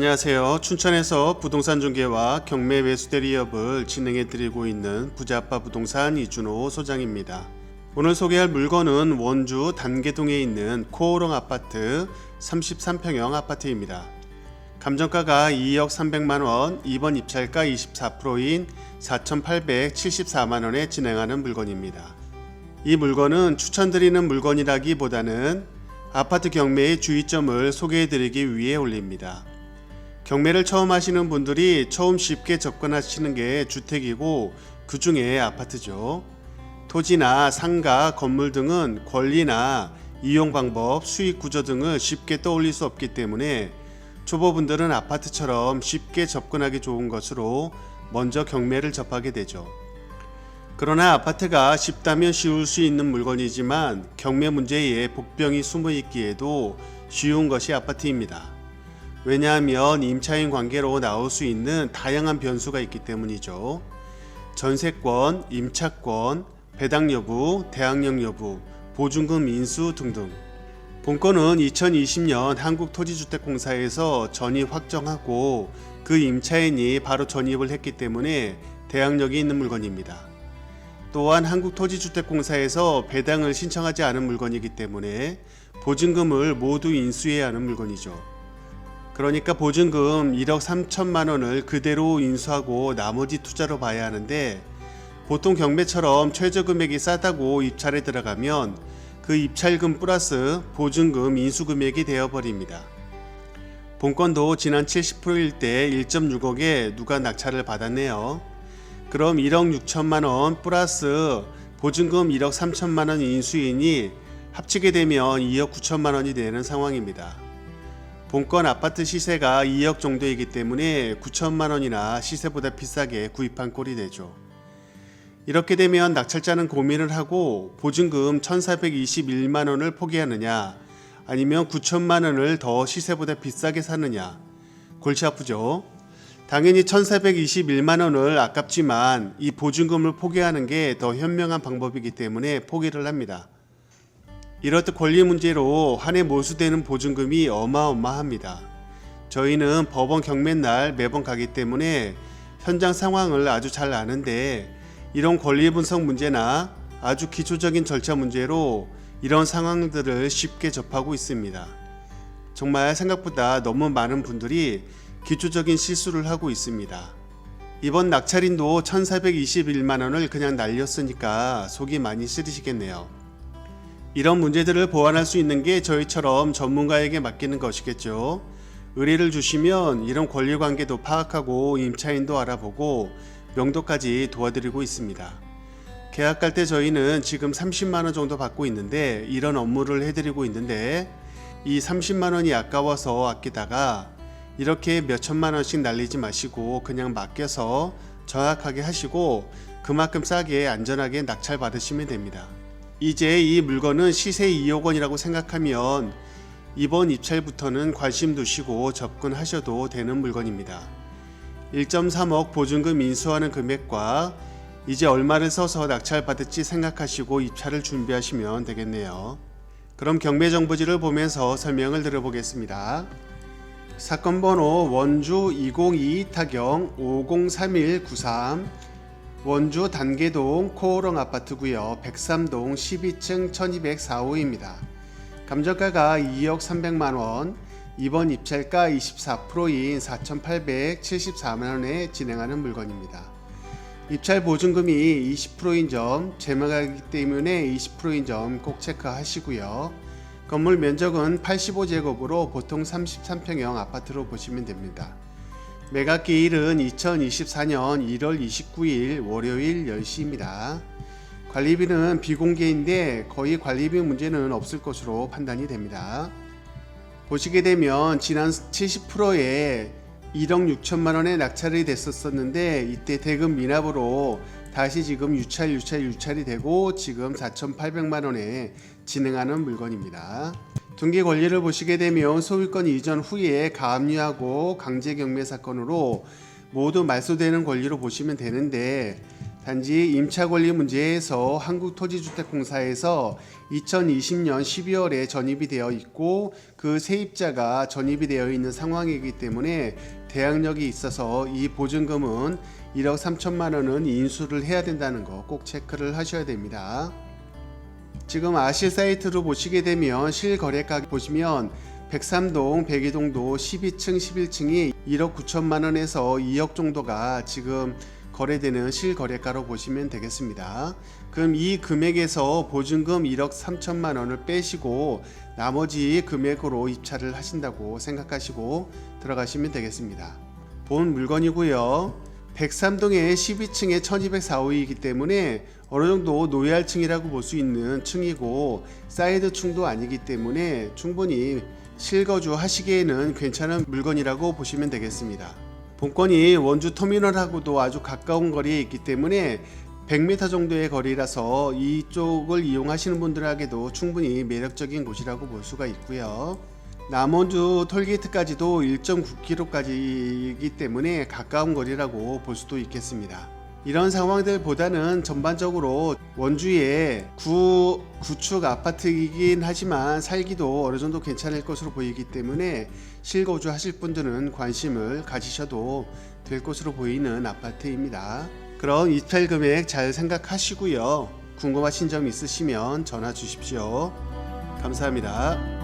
안녕하세요. 춘천에서 부동산 중개와 경매 매수 대리업을 진행해 드리고 있는 부자아빠 부동산 이준호 소장입니다. 오늘 소개할 물건은 원주 단계동에 있는 코오롱 아파트 33평형 아파트입니다. 감정가가 2억 300만 원, 이번 입찰가 24%인 4,874만 원에 진행하는 물건입니다. 이 물건은 추천드리는 물건이라기보다는 아파트 경매의 주의점을 소개해 드리기 위해 올립니다. 경매를 처음 하시는 분들이 처음 쉽게 접근하시는 게 주택이고 그 중에 아파트죠. 토지나 상가, 건물 등은 권리나 이용 방법, 수익 구조 등을 쉽게 떠올릴 수 없기 때문에 초보분들은 아파트처럼 쉽게 접근하기 좋은 것으로 먼저 경매를 접하게 되죠. 그러나 아파트가 쉽다면 쉬울 수 있는 물건이지만 경매 문제에 복병이 숨어 있기에도 쉬운 것이 아파트입니다. 왜냐하면 임차인 관계로 나올 수 있는 다양한 변수가 있기 때문이죠. 전세권, 임차권, 배당 여부, 대항력 여부, 보증금 인수 등등. 본건은 2020년 한국토지주택공사에서 전입 확정하고 그 임차인이 바로 전입을 했기 때문에 대항력이 있는 물건입니다. 또한 한국토지주택공사에서 배당을 신청하지 않은 물건이기 때문에 보증금을 모두 인수해야 하는 물건이죠. 그러니까 보증금 1억 3천만 원을 그대로 인수하고 나머지 투자로 봐야 하는데 보통 경매처럼 최저 금액이 싸다고 입찰에 들어가면 그 입찰금 플러스 보증금 인수 금액이 되어버립니다. 본건도 지난 70%일 때 1.6억에 누가 낙찰을 받았네요. 그럼 1억 6천만 원 플러스 보증금 1억 3천만 원 인수인이 합치게 되면 2억 9천만 원이 되는 상황입니다. 본건 아파트 시세가 2억 정도이기 때문에 9천만 원이나 시세보다 비싸게 구입한 꼴이 되죠. 이렇게 되면 낙찰자는 고민을 하고 보증금 1,421만 원을 포기하느냐 아니면 9천만 원을 더 시세보다 비싸게 사느냐 골치 아프죠. 당연히 1,421만 원을 아깝지만 이 보증금을 포기하는 게 더 현명한 방법이기 때문에 포기를 합니다. 이렇듯 권리 문제로 한해 모수되는 보증금이 어마어마합니다. 저희는 법원 경매 날 매번 가기 때문에 현장 상황을 아주 잘 아는데 이런 권리 분석 문제나 아주 기초적인 절차 문제로 이런 상황들을 쉽게 접하고 있습니다. 정말 생각보다 너무 많은 분들이 기초적인 실수를 하고 있습니다. 이번 낙찰인도 1,421만 원을 그냥 날렸으니까 속이 많이 쓰리시겠네요. 이런 문제들을 보완할 수 있는 게 저희처럼 전문가에게 맡기는 것이겠죠. 의뢰를 주시면 이런 권리 관계도 파악하고 임차인도 알아보고 명도까지 도와드리고 있습니다. 계약할 때 저희는 지금 30만 원 정도 받고 있는데 이런 업무를 해드리고 있는데 이 30만 원이 아까워서 아끼다가 이렇게 몇 천만 원씩 날리지 마시고 그냥 맡겨서 정확하게 하시고 그만큼 싸게 안전하게 낙찰 받으시면 됩니다. 이제 이 물건은 시세 2억 원이라고 생각하면 이번 입찰부터는 관심 두시고 접근하셔도 되는 물건입니다. 1.3억 보증금 인수하는 금액과 이제 얼마를 써서 낙찰 받을지 생각하시고 입찰을 준비하시면 되겠네요. 그럼 경매 정보지를 보면서 설명을 들어보겠습니다. 사건 번호 원주 202 타경 503193 원주 단계동 코오롱 아파트구요 103동 12층 1204호입니다. 감정가가 2억 300만 원, 이번 입찰가 24%인 4,874만 원에 진행하는 물건입니다. 입찰 보증금이 20%인 점, 제명하기 때문에 20%인 점 꼭 체크하시고요. 건물 면적은 85제곱으로 보통 33평형 아파트로 보시면 됩니다. 매각기일은 2024년 1월 29일 월요일 10시입니다. 관리비는 비공개인데 거의 관리비 문제는 없을 것으로 판단이 됩니다. 보시게 되면 지난 70%에 1억 6천만 원에 낙찰이 됐었었는데 이때 대금 미납으로 다시 지금 유찰 유찰 유찰이 되고 지금 4,800만 원에 진행하는 물건입니다. 등기 권리를 보시게 되면 소유권 이전 후에 가압류하고 강제 경매 사건으로 모두 말소되는 권리로 보시면 되는데 단지 임차 권리 문제에서 한국토지주택공사에서 2020년 12월에 전입이 되어 있고 그 세입자가 전입이 되어 있는 상황이기 때문에 대항력이 있어서 이 보증금은 1억 3천만 원은 인수를 해야 된다는 거 꼭 체크를 하셔야 됩니다. 지금 아실 사이트로 보시게 되면 실거래가 보시면 103동, 102동도 12층, 11층이 1억 9천만 원에서 2억 정도가 지금 거래되는 실거래가로 보시면 되겠습니다. 그럼 이 금액에서 보증금 1억 3천만 원을 빼시고 나머지 금액으로 입찰을 하신다고 생각하시고 들어가시면 되겠습니다. 본 물건이고요. 103동의 12층에 1204호이기 때문에 어느 정도 노예할층이라고 볼 수 있는 층이고 사이드층도 아니기 때문에 충분히 실거주 하시기에는 괜찮은 물건이라고 보시면 되겠습니다. 본건이 원주 터미널하고도 아주 가까운 거리에 있기 때문에 100m 정도의 거리라서 이쪽을 이용하시는 분들에게도 충분히 매력적인 곳이라고 볼 수가 있고요. 남원주 톨게이트까지도 1.9km까지이기 때문에 가까운 거리라고 볼 수도 있겠습니다. 이런 상황들보다는 전반적으로 원주의 구, 구축 아파트이긴 하지만 살기도 어느 정도 괜찮을 것으로 보이기 때문에 실거주 하실 분들은 관심을 가지셔도 될 것으로 보이는 아파트입니다. 그럼 입찰 금액 잘 생각하시고요. 궁금하신 점 있으시면 전화 주십시오. 감사합니다.